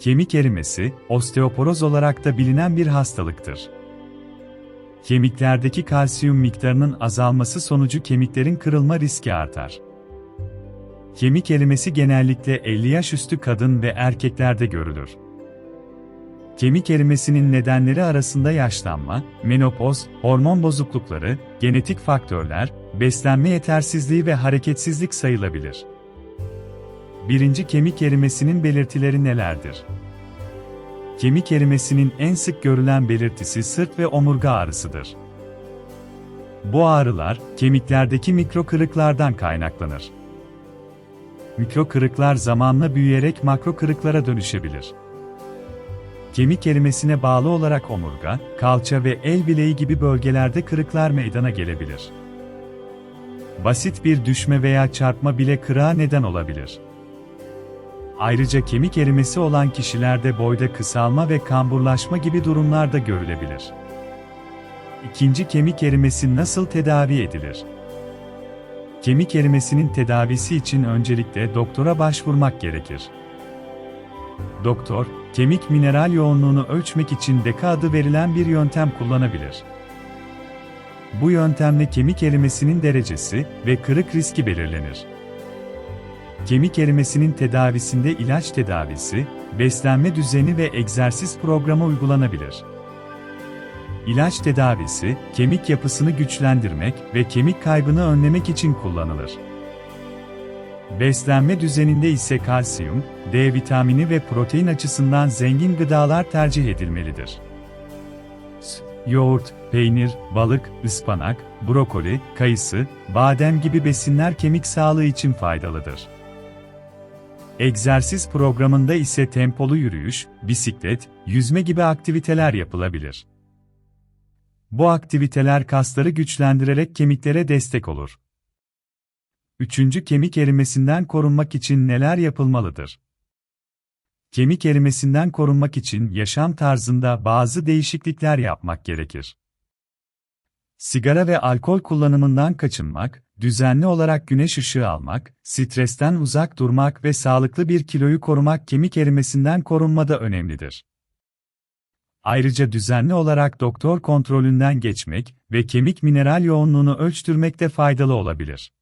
Kemik erimesi, osteoporoz olarak da bilinen bir hastalıktır. Kemiklerdeki kalsiyum miktarının azalması sonucu kemiklerin kırılma riski artar. Kemik erimesi genellikle 50 yaş üstü kadın ve erkeklerde görülür. Kemik erimesinin nedenleri arasında yaşlanma, menopoz, hormon bozuklukları, genetik faktörler, beslenme yetersizliği ve hareketsizlik sayılabilir. Birinci kemik erimesinin belirtileri nelerdir? Kemik erimesinin en sık görülen belirtisi sırt ve omurga ağrısıdır. Bu ağrılar, kemiklerdeki mikro kırıklardan kaynaklanır. Mikro kırıklar zamanla büyüyerek makro kırıklara dönüşebilir. Kemik erimesine bağlı olarak omurga, kalça ve el bileği gibi bölgelerde kırıklar meydana gelebilir. Basit bir düşme veya çarpma bile kırığa neden olabilir. Ayrıca kemik erimesi olan kişilerde boyda kısalma ve kamburlaşma gibi durumlar da görülebilir. İkinci kemik erimesi nasıl tedavi edilir? Kemik erimesinin tedavisi için öncelikle doktora başvurmak gerekir. Doktor, kemik mineral yoğunluğunu ölçmek için deka adı verilen bir yöntem kullanabilir. Bu yöntemle kemik erimesinin derecesi ve kırık riski belirlenir. Kemik erimesinin tedavisinde ilaç tedavisi, beslenme düzeni ve egzersiz programı uygulanabilir. İlaç tedavisi, kemik yapısını güçlendirmek ve kemik kaybını önlemek için kullanılır. Beslenme düzeninde ise kalsiyum, D vitamini ve protein açısından zengin gıdalar tercih edilmelidir. Yoğurt, peynir, balık, ıspanak, brokoli, kayısı, badem gibi besinler kemik sağlığı için faydalıdır. Egzersiz programında ise tempolu yürüyüş, bisiklet, yüzme gibi aktiviteler yapılabilir. Bu aktiviteler kasları güçlendirerek kemiklere destek olur. Üçüncü kemik erimesinden korunmak için neler yapılmalıdır? Kemik erimesinden korunmak için yaşam tarzında bazı değişiklikler yapmak gerekir. Sigara ve alkol kullanımından kaçınmak, düzenli olarak güneş ışığı almak, stresten uzak durmak ve sağlıklı bir kiloyu korumak kemik erimesinden korunmada önemlidir. Ayrıca düzenli olarak doktor kontrolünden geçmek ve kemik mineral yoğunluğunu ölçtürmek de faydalı olabilir.